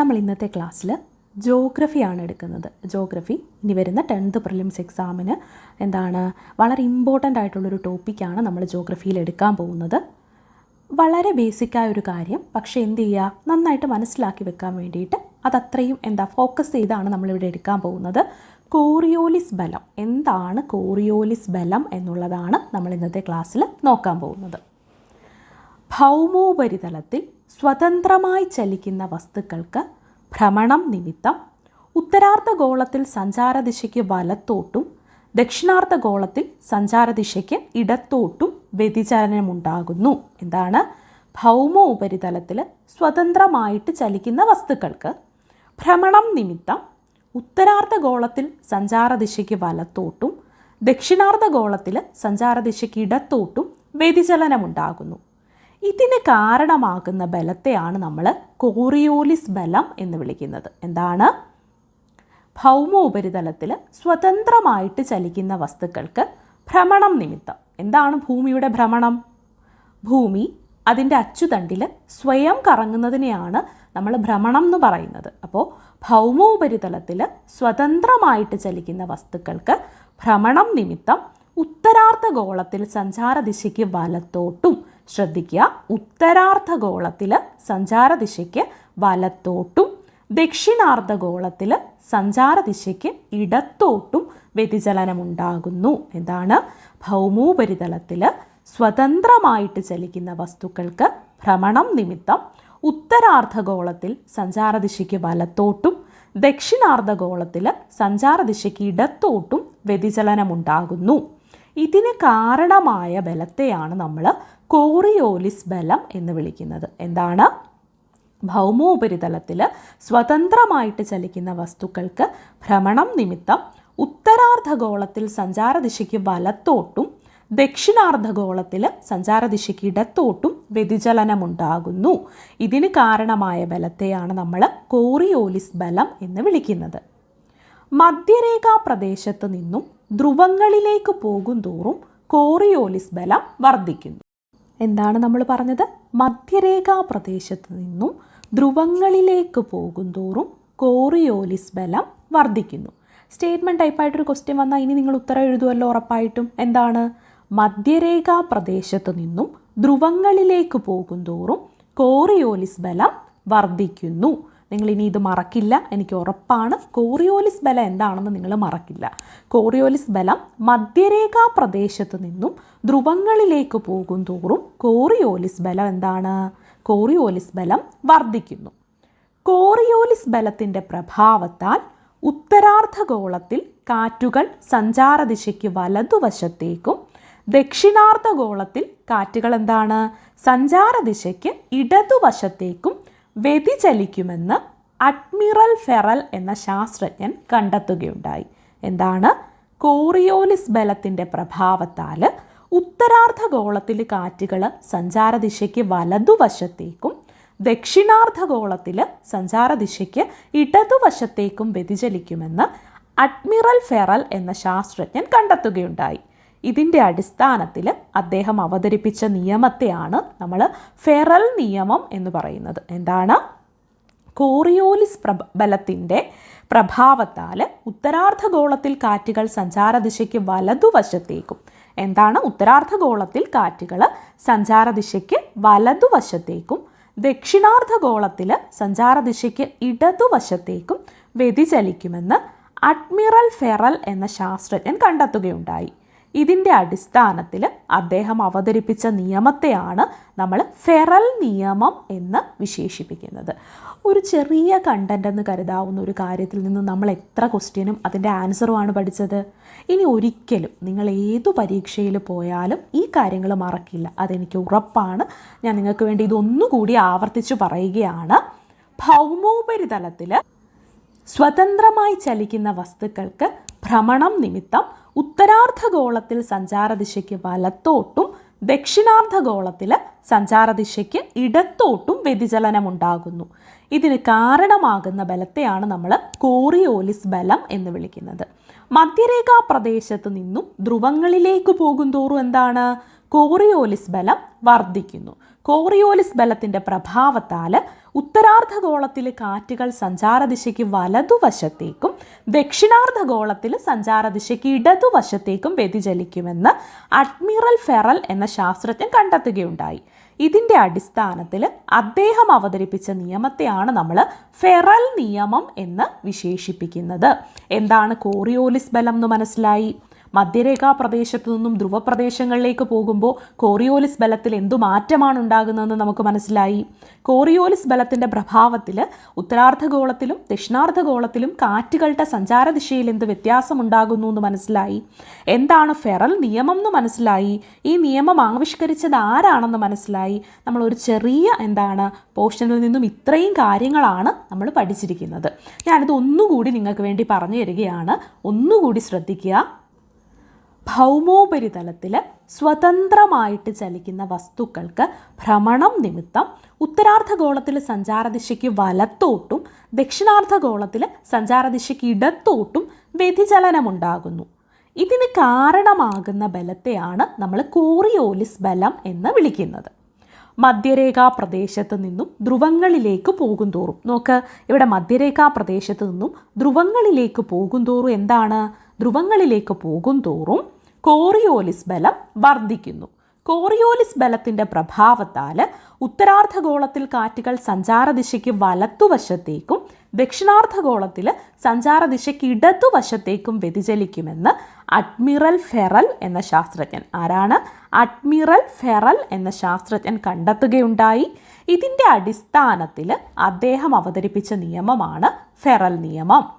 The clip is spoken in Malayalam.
നമ്മൾ ഇന്നത്തെ ക്ലാസ്സിൽ ജോഗ്രഫിയാണ് എടുക്കുന്നത്. ജോഗ്രഫി ഇനി വരുന്ന ടെൻത്ത് പ്രിലിംസ് എക്സാമിന് എന്താണ് വളരെ ഇമ്പോർട്ടന്റ് ആയിട്ടുള്ളൊരു ടോപ്പിക്കാണ് നമ്മൾ ജോഗ്രഫിയിൽ എടുക്കാൻ പോകുന്നത്. വളരെ ബേസിക്കായ ഒരു കാര്യം പക്ഷേ എന്ത് ചെയ്യുക നന്നായിട്ട് മനസ്സിലാക്കി വെക്കാൻ വേണ്ടിയിട്ട് അതത്രയും എന്താ ഫോക്കസ് ചെയ്താണ് നമ്മളിവിടെ എടുക്കാൻ പോകുന്നത്. കോറിയോലിസ് ബലം എന്താണ് കോറിയോലിസ് ബലം എന്നുള്ളതാണ് നമ്മൾ ഇന്നത്തെ ക്ലാസ്സിൽ നോക്കാൻ പോകുന്നത്. ഭൗമോപരിതലത്തിൽ സ്വതന്ത്രമായി ചലിക്കുന്ന വസ്തുക്കൾക്ക് ഭ്രമണം നിമിത്തം ഉത്തരാർദ്ധഗോളത്തിൽ സഞ്ചാരദിശയ്ക്ക് വലത്തോട്ടും ദക്ഷിണാർദ്ധഗോളത്തിൽ സഞ്ചാരദിശയ്ക്ക് ഇടത്തോട്ടും വ്യതിചലനമുണ്ടാകുന്നു. എന്താണ്? ഭൗമ ഉപരിതലത്തിൽ സ്വതന്ത്രമായിട്ട് ചലിക്കുന്ന വസ്തുക്കൾക്ക് ഭ്രമണം നിമിത്തം ഉത്തരാർദ്ധഗോളത്തിൽ സഞ്ചാരദിശയ്ക്ക് വലത്തോട്ടും ദക്ഷിണാർദ്ധഗോളത്തിൽ സഞ്ചാരദിശയ്ക്ക് ഇടത്തോട്ടും വ്യതിചലനമുണ്ടാകുന്നു. ഇതിന് കാരണമാകുന്ന ബലത്തെയാണ് നമ്മൾ കോറിയോലിസ് ബലം എന്ന് വിളിക്കുന്നത്. എന്താണ്? ഭൗമ ഉപരിതലത്തിൽ സ്വതന്ത്രമായിട്ട് ചലിക്കുന്ന വസ്തുക്കൾക്ക് ഭ്രമണം നിമിത്തം. എന്താണ് ഭൂമിയുടെ ഭ്രമണം? ഭൂമി അതിന്റെ അച്ചുതണ്ടിൽ സ്വയം കറങ്ങുന്നതിനെയാണ് നമ്മൾ ഭ്രമണം എന്ന് പറയുന്നത്. അപ്പോൾ ഭൗമ ഉപരിതലത്തിൽ സ്വതന്ത്രമായിട്ട് ചലിക്കുന്ന വസ്തുക്കൾക്ക് ഭ്രമണം നിമിത്തം ഉത്തരാർദ്ധഗോളത്തിൽ സഞ്ചാരദിശയ്ക്ക് വലത്തോട്ടും ശ്രദ്ധിക്കുക. ഉത്തരാർദ്ധഗോളത്തിൽ സഞ്ചാരദിശയ്ക്ക് വലത്തോട്ടും ദക്ഷിണാർദ്ധഗോളത്തിൽ സഞ്ചാരദിശയ്ക്ക് ഇടത്തോട്ടും വ്യതിചലനമുണ്ടാകുന്നു. എന്താണ് ഭൗമോപരിതലത്തിൽ സ്വതന്ത്രമായിട്ട് ചലിക്കുന്ന വസ്തുക്കൾക്ക് ഭ്രമണം നിമിത്തം ഉത്തരാർദ്ധഗോളത്തിൽ സഞ്ചാരദിശയ്ക്ക് വലത്തോട്ടും ദക്ഷിണാർദ്ധഗോളത്തിൽ സഞ്ചാരദിശയ്ക്ക് ഇടത്തോട്ടും വ്യതിചലനമുണ്ടാകുന്നു. ഇതിന് കാരണമായ ബലത്തെയാണ് നമ്മൾ കോറിയോലിസ് ബലം എന്ന് വിളിക്കുന്നത്. എന്താണ്? ഭൗമോപരിതലത്തിൽ സ്വതന്ത്രമായിട്ട് ചലിക്കുന്ന വസ്തുക്കൾക്ക് ഭ്രമണം നിമിത്തം ഉത്തരാർദ്ധഗോളത്തിൽ സഞ്ചാരദിശയ്ക്ക് വലത്തോട്ടും ദക്ഷിണാർദ്ധഗോളത്തിൽ സഞ്ചാരദിശയ്ക്ക് ഇടത്തോട്ടും വ്യതിചലനമുണ്ടാകുന്നു. ഇതിന് കാരണമായ ബലത്തെയാണ് നമ്മൾ കോറിയോലിസ് ബലം എന്ന് വിളിക്കുന്നത്. മധ്യരേഖാ പ്രദേശത്ത് നിന്നും ധ്രുവങ്ങളിലേക്ക് പോകും തോറും കോറിയോലിസ് ബലം വർദ്ധിക്കുന്നു. എന്താണ് നമ്മൾ പറഞ്ഞത്? മധ്യരേഖാ പ്രദേശത്ത് നിന്നും ധ്രുവങ്ങളിലേക്ക് പോകും തോറും കോറിയോലിസ് ബലം വർദ്ധിക്കുന്നു. സ്റ്റേറ്റ്മെന്റ് ടൈപ്പായിട്ടൊരു ക്വസ്റ്റ്യൻ വന്നാൽ ഇനി നിങ്ങൾ ഉത്തരം എഴുതുമല്ലോ ഉറപ്പായിട്ടും. എന്താണ്? മധ്യരേഖാ പ്രദേശത്ത് നിന്നും ധ്രുവങ്ങളിലേക്ക് പോകും തോറും കോറിയോലിസ് ബലം വർദ്ധിക്കുന്നു. നിങ്ങൾ ഇനി ഇത് മറക്കില്ല. എനിക്ക് ഉറപ്പാണ്. കോറിയോലിസ് ബലം എന്താണെന്ന് നിങ്ങൾ മറക്കില്ല. കോറിയോലിസ് ബലം മധ്യരേഖാ പ്രദേശത്ത് നിന്നും ധ്രുവങ്ങളിലേക്ക് പോകും തോറും കോറിയോലിസ് ബലം എന്താണ്? കോറിയോലിസ് ബലം വർദ്ധിക്കുന്നു. കോറിയോലിസ് ബലത്തിന്റെ പ്രഭാവത്താൽ ഉത്തരാർദ്ധഗോളത്തിൽ കാറ്റുകൾ സഞ്ചാരദിശയ്ക്ക് വലതുവശത്തേക്കും ദക്ഷിണാർദ്ധഗോളത്തിൽ കാറ്റുകൾ എന്താണ്? സഞ്ചാരദിശയ്ക്ക് ഇടതുവശത്തേക്കും വ്യതിചലിക്കുമെന്ന് അഡ്മിറൽ ഫെറൽ എന്ന ശാസ്ത്രജ്ഞൻ കണ്ടെത്തുകയുണ്ടായി. എന്താണ്? കോറിയോലിസ് ബലത്തിന്റെ പ്രഭാവത്താൽ ഉത്തരാർദ്ധഗോളത്തിൽ കാറ്റുകൾ സഞ്ചാരദിശയ്ക്ക് വലതുവശത്തേക്കും ദക്ഷിണാർദ്ധഗോളത്തിൽ സഞ്ചാരദിശയ്ക്ക് ഇടതുവശത്തേക്കും വ്യതിചലിക്കുമെന്ന് അഡ്മിറൽ ഫെറൽ എന്ന ശാസ്ത്രജ്ഞൻ കണ്ടെത്തുകയുണ്ടായി. ഇതിന്റെ അടിസ്ഥാനത്തിൽ അദ്ദേഹം അവതരിപ്പിച്ച നിയമത്തെയാണ് നമ്മൾ ഫെറൽ നിയമം എന്ന് പറയുന്നത്. എന്താണ്? കോറിയോലിസ് പ്രഭ ബലത്തിന്റെ പ്രഭാവത്താൽ ഉത്തരാർദ്ധഗോളത്തിൽ കാറ്റുകൾ സഞ്ചാരദിശയ്ക്ക് വലതുവശത്തേക്കും എന്താണ്? ഉത്തരാർദ്ധഗോളത്തിൽ കാറ്റുകൾ സഞ്ചാരദിശയ്ക്ക് വലതുവശത്തേക്കും ദക്ഷിണാർദ്ധഗോളത്തിൽ സഞ്ചാരദിശയ്ക്ക് ഇടതുവശത്തേക്കും വ്യതിചലിക്കുമെന്ന് അഡ്മിറൽ ഫെറൽ എന്ന ശാസ്ത്രജ്ഞൻ കണ്ടെത്തുകയുണ്ടായി. ഇതിന്റെ അടിസ്ഥാനത്തിൽ അദ്ദേഹം അവതരിപ്പിച്ച നിയമത്തെയാണ് നമ്മൾ ഫെറൽ നിയമം എന്ന് വിശേഷിപ്പിക്കുന്നത്. ഒരു ചെറിയ കണ്ടന്റ് എന്ന് കരുതാവുന്ന ഒരു കാര്യത്തിൽ നിന്ന് നമ്മൾ എത്ര ക്വസ്റ്റ്യനും അതിന്റെ ആൻസറുമാണ് പഠിച്ചത്? ഇനി ഒരിക്കലും നിങ്ങൾ ഏതു പരീക്ഷയിൽ പോയാലും ഈ കാര്യങ്ങൾ മറക്കില്ല. അതെനിക്ക് ഉറപ്പാണ്. ഞാൻ നിങ്ങൾക്ക് വേണ്ടി ഇതൊന്നുകൂടി ആവർത്തിച്ചു പറയുകയാണ്. ഭൗമോപരിതലത്തിൽ സ്വതന്ത്രമായി ചലിക്കുന്ന വസ്തുക്കൾക്ക് ഭ്രമണം നിമിത്തം ഉത്തരാർദ്ധഗോളത്തിൽ സഞ്ചാരദിശയ്ക്ക് വലത്തോട്ടും ദക്ഷിണാർദ്ധഗോളത്തിൽ സഞ്ചാരദിശയ്ക്ക് ഇടത്തോട്ടും വ്യതിചലനമുണ്ടാകുന്നു. ഇതിന് കാരണമാകുന്ന ബലത്തെയാണ് നമ്മൾ കോറിയോലിസ് ബലം എന്ന് വിളിക്കുന്നത്. മധ്യരേഖാ പ്രദേശത്ത് നിന്നും ധ്രുവങ്ങളിലേക്ക് പോകുന്തോറും എന്താണ്? കോറിയോലിസ് ബലം വർദ്ധിക്കുന്നു. കോറിയോലിസ് ബലത്തിന്റെ പ്രഭാവത്താൽ ഉത്തരാർദ്ധഗോളത്തിൽ കാറ്റുകൾ സഞ്ചാരദിശയ്ക്ക് വലതുവശത്തേക്കും ദക്ഷിണാർദ്ധഗോളത്തിൽ സഞ്ചാരദിശയ്ക്ക് ഇടതുവശത്തേക്കും വ്യതിചലിക്കുമെന്ന് അഡ്മിറൽ ഫെറൽ എന്ന ശാസ്ത്രജ്ഞൻ കണ്ടെത്തുകയുണ്ടായി. ഇതിന്റെ അടിസ്ഥാനത്തിൽ അദ്ദേഹം അവതരിപ്പിച്ച നിയമത്തെയാണ് നമ്മൾ ഫെറൽ നിയമം എന്ന് വിശേഷിപ്പിക്കുന്നത്. എന്താണ് കോറിയോലിസ് ബലം എന്ന് മനസ്സിലായി? മധ്യരേഖാ പ്രദേശത്തു നിന്നും ധ്രുവപ്രദേശങ്ങളിലേക്ക് പോകുമ്പോൾ കോറിയോലിസ് ബലത്തിൽ എന്തു മാറ്റമാണ് ഉണ്ടാകുന്നതെന്ന് നമുക്ക് മനസ്സിലായി. കോറിയോലിസ് ബലത്തിന്റെ പ്രഭാവത്തിൽ ഉത്തരാർദ്ധഗോളത്തിലും ദക്ഷിണാർദ്ധഗോളത്തിലും കാറ്റുകളുടെ സഞ്ചാരദിശയിൽ എന്ത് വ്യത്യാസമുണ്ടാകുന്നു എന്ന് മനസ്സിലായി. എന്താണ് ഫെറൽ നിയമം എന്ന് മനസ്സിലായി. ഈ നിയമം ആവിഷ്കരിച്ചത് ആരാണെന്ന് മനസ്സിലായി. നമ്മൾ ഒരു ചെറിയ എന്താണ് പോർഷനിൽ നിന്നും ഇത്രയും കാര്യങ്ങളാണ് നമ്മൾ പഠിച്ചിരിക്കുന്നത്. ഞാനിത് ഒന്നുകൂടി നിങ്ങൾക്ക് വേണ്ടി പറഞ്ഞു തരികയാണ്. ഒന്നുകൂടി ശ്രദ്ധിക്കുക. ഭൗമോപരിതലത്തിൽ സ്വതന്ത്രമായിട്ട് ചലിക്കുന്ന വസ്തുക്കൾക്ക് ഭ്രമണം നിമിത്തം ഉത്തരാർദ്ധഗോളത്തിൽ സഞ്ചാരദിശയ്ക്ക് വലത്തോട്ടും ദക്ഷിണാർദ്ധഗോളത്തിൽ സഞ്ചാരദിശയ്ക്ക് ഇടത്തോട്ടും വ്യതിചലനമുണ്ടാകുന്നു. ഇതിന് കാരണമാകുന്ന ബലത്തെയാണ് നമ്മൾ കോറിയോലിസ് ബലം എന്ന് വിളിക്കുന്നത്. മധ്യരേഖാ പ്രദേശത്ത് നിന്നും ധ്രുവങ്ങളിലേക്ക് പോകും തോറും നോക്ക് ഇവിടെ മധ്യരേഖാ പ്രദേശത്ത് നിന്നും ധ്രുവങ്ങളിലേക്ക് പോകും തോറും എന്താണ്? ധ്രുവങ്ങളിലേക്ക് പോകും തോറും കോറിയോലിസ് ബലം വർദ്ധിക്കുന്നു. കോറിയോലിസ് ബലത്തിന്റെ പ്രഭാവത്താൽ ഉത്തരാർദ്ധഗോളത്തിൽ കാറ്റുകൾ സഞ്ചാരദിശയ്ക്ക് വലത്തുവശത്തേക്കും ദക്ഷിണാർദ്ധഗോളത്തിൽ സഞ്ചാരദിശയ്ക്ക് ഇടതുവശത്തേക്കും വ്യതിചലിക്കുമെന്ന് അഡ്മിറൽ ഫെറൽ എന്ന ശാസ്ത്രജ്ഞൻ ആരാണ്? അഡ്മിറൽ ഫെറൽ എന്ന ശാസ്ത്രജ്ഞൻ കണ്ടെത്തുകയുണ്ടായി. ഇതിന്റെ അടിസ്ഥാനത്തിൽ അദ്ദേഹം അവതരിപ്പിച്ച നിയമമാണ് ഫെറൽ നിയമം.